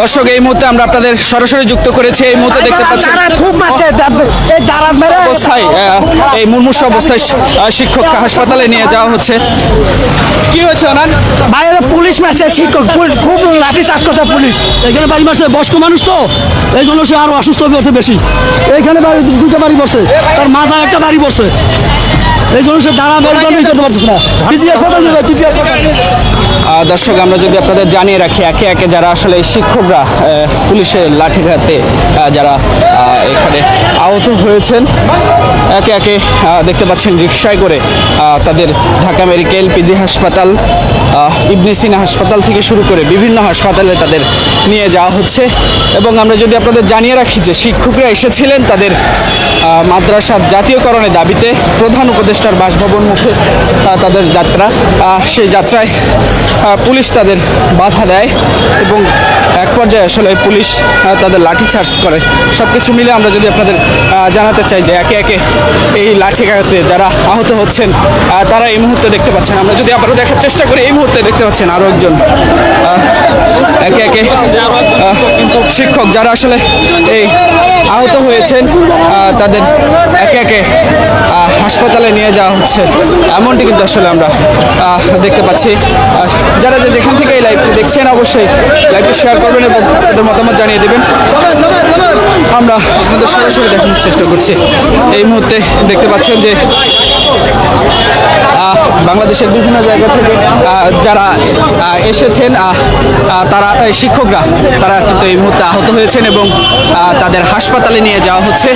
দর্শক এই মুহূর্তে আমরা আপনাদের সরাসরি যুক্ত করেছি। এই মুহূর্তে দেখতে পাচ্ছেন তারা খুব এই দাঁড়াত অবস্থায় এই মুমূর্ষ অবস্থায় আহ, শিক্ষককে হাসপাতালে নিয়ে যাওয়া হচ্ছে। কি হয়েছে ওনার বাইরে পুলিশ মারছে শিক্ষক। খুব লাঠি চাষ করছে পুলিশ। এখানে বাড়ি মারছে বয়স্ক মানুষ তো। এই জন্য সে আরও অসুস্থ হয়ে পড়ছে বেশি। এইখানে বাড়ি দুটো বাড়ি পড়ছে। তার মাথায় একটা বাড়ি পড়ছে। এই জন্য সে দাঁড়া বের করতে পারতেছে না। পিসি হাসপাতাল হাসপাতাল। দর্শক, আমরা যদি আপনাদের জানিয়ে রাখি, একে একে যারা আসলে শিক্ষকরা পুলিশের লাঠিঘাতে যারা এখানে আহত হয়েছেন, একে একে দেখতে পাচ্ছেন রিক্সায় করে তাদের ঢাকা মেডিকেল পিজি হাসপাতাল আহ, ইবনে সিনা হাসপাতাল থেকে শুরু করে বিভিন্ন হাসপাতালে তাদের নিয়ে যাওয়া হচ্ছে। এবং আমরা যদি আপনাদের জানিয়ে রাখি যে শিক্ষকরা এসেছিলেন তাদের মাদ্রাসার জাতীয়করণের দাবিতে প্রধান উপদেষ্টার বাসভবন মুখে তাদের যাত্রা সেই যাত্রায় পুলিশ তাদের বাধা দেয় এবং এক পর্যায়ে আসলে পুলিশ তাদের লাঠি চার্জ করে। সব কিছু মিলে আমরা যদি আপনাদের জানাতে চাই যে একে একে এই লাঠি লাঠিঘাতে যারা আহত হচ্ছেন তারা এই মুহূর্তে দেখতে পাচ্ছেন। আমরা যদি আবারও দেখার চেষ্টা করি, এই মুহূর্তে দেখতে পাচ্ছেন আরও একজন একে একে শিক্ষক যারা আসলে এই আহ, তাদের একে একে হাসপাতালে নিয়ে যাওয়া হচ্ছে। এমনটি কিন্তু আসলে আমরা দেখতে পাচ্ছি। যারা যে যেখান থেকে এই লাইভটি দেখছেন অবশ্যই লাইভটি শেয়ার করবেন এবং তাদের মতামত জানিয়ে দেবেন। আমরা আপনাদের সরাসরি দেখানোর চেষ্টা করছি। এই মুহূর্তে দেখতে পাচ্ছেন যে বাংলাদেশের বিভিন্ন জায়গা থেকে যারা এসেছেন তারা শিক্ষকরা, তারা কিন্তু এই মুহূর্তে আহত হয়েছেন এবং তাদের হাসপাতালে নিয়ে যাওয়া হচ্ছে।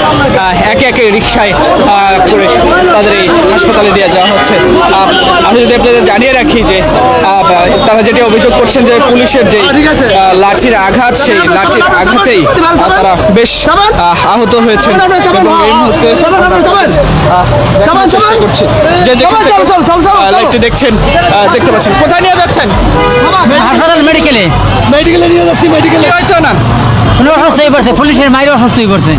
একে একে রিক্সায় করে তাদের এই হাসপাতালে নিয়ে যাওয়া হচ্ছে। আমি যদি আপনাদের জানিয়ে রাখি যে তারা যেটি অভিযোগ করছেন যে পুলিশের যে লাঠির আঘাত, সেই লাঠির আঘাতেই তারা বেশ আহত হয়েছে এবং এই মুহূর্তে আহ, দেখানোর চেষ্টা করছি। যে লাইভটি দেখছেন দেখতে পাচ্ছেন। কোথায় নিয়ে যাচ্ছেন? হাসপাতাল মেডিকেলে। মেডিকেলে নিয়ে যাচ্ছি মেডিকেলে। হয়েছে না অসুস্থ হয়ে পড়ছে পুলিশের মায়ের অসুস্থ হয়ে পড়ছে।